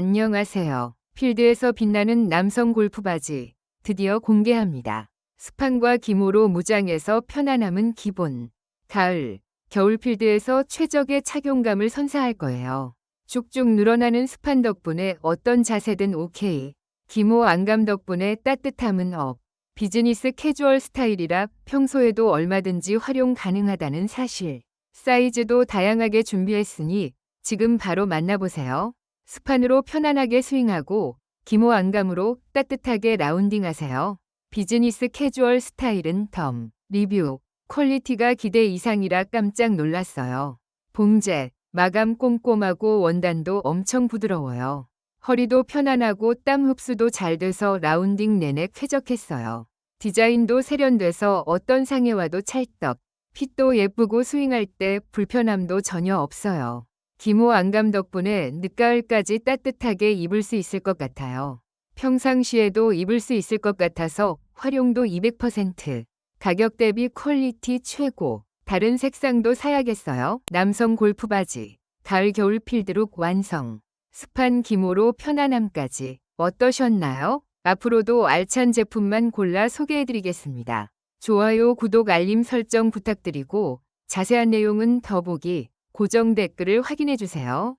안녕하세요. 필드에서 빛나는 남성 골프 바지 드디어 공개합니다. 스판과 기모로 무장해서 편안함은 기본. 가을, 겨울 필드에서 최적의 착용감을 선사할 거예요. 쭉쭉 늘어나는 스판 덕분에 어떤 자세든 오케이. 기모 안감 덕분에 따뜻함은 업. 비즈니스 캐주얼 스타일이라 평소에도 얼마든지 활용 가능하다는 사실. 사이즈도 다양하게 준비했으니 지금 바로 만나보세요. 스판으로 편안하게 스윙하고 기모 안감으로 따뜻하게 라운딩 하세요. 비즈니스 캐주얼 스타일은 덤, 리뷰, 퀄리티가 기대 이상이라 깜짝 놀랐어요. 봉제, 마감 꼼꼼하고 원단도 엄청 부드러워요. 허리도 편안하고 땀 흡수도 잘 돼서 라운딩 내내 쾌적했어요. 디자인도 세련돼서 어떤 상에 와도 찰떡. 핏도 예쁘고 스윙할 때 불편함도 전혀 없어요. 기모 안감 덕분에 늦가을까지 따뜻하게 입을 수 있을 것 같아요. 평상시에도 입을 수 있을 것 같아서 활용도 200%. 가격 대비 퀄리티 최고. 다른 색상도 사야겠어요. 남성 골프 바지. 가을 겨울 필드룩 완성. 습한 기모로 편안함까지. 어떠셨나요? 앞으로도 알찬 제품만 골라 소개해드리겠습니다. 좋아요, 구독, 알림 설정 부탁드리고 자세한 내용은 더보기, 고정 댓글을 확인해 주세요.